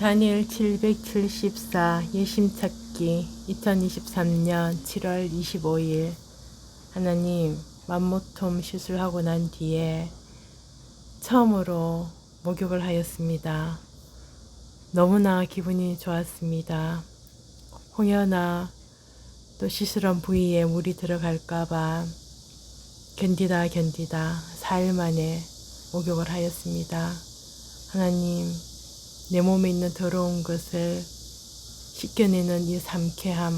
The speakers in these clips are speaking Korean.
다니엘 774 예심 찾기 2023년 7월 25일 하나님 맘모톰 시술하고 난 뒤에 처음으로 목욕을 하였습니다. 너무나 기분이 좋았습니다. 홍연아 또 시술한 부위에 물이 들어갈까봐 견디다 견디다 4일 만에 목욕을 하였습니다. 하나님 내 몸에 있는 더러운 것을 씻겨내는 이 상쾌함,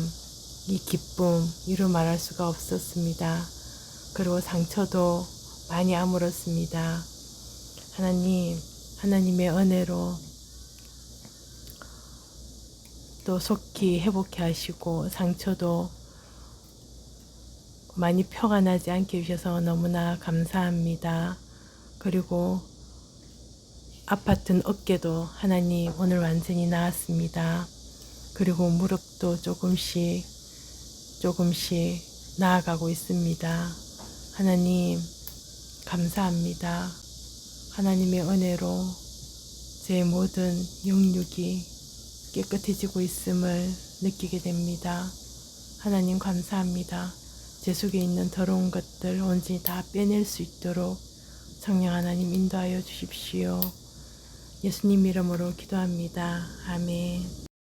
이 기쁨, 이루 말할 수가 없었습니다. 그리고 상처도 많이 아물었습니다. 하나님, 하나님의 은혜로 또 속히 회복해 하시고 상처도 많이 표가 나지 않게 해주셔서 너무나 감사합니다. 그리고 아팠던 어깨도 하나님 오늘 완전히 나았습니다. 그리고 무릎도 조금씩 조금씩 나아가고 있습니다. 하나님 감사합니다. 하나님의 은혜로 제 모든 영육이 깨끗해지고 있음을 느끼게 됩니다. 하나님 감사합니다. 제 속에 있는 더러운 것들 온전히 다 빼낼 수 있도록 성령 하나님 인도하여 주십시오. 예수님 이름으로 기도합니다. 아멘.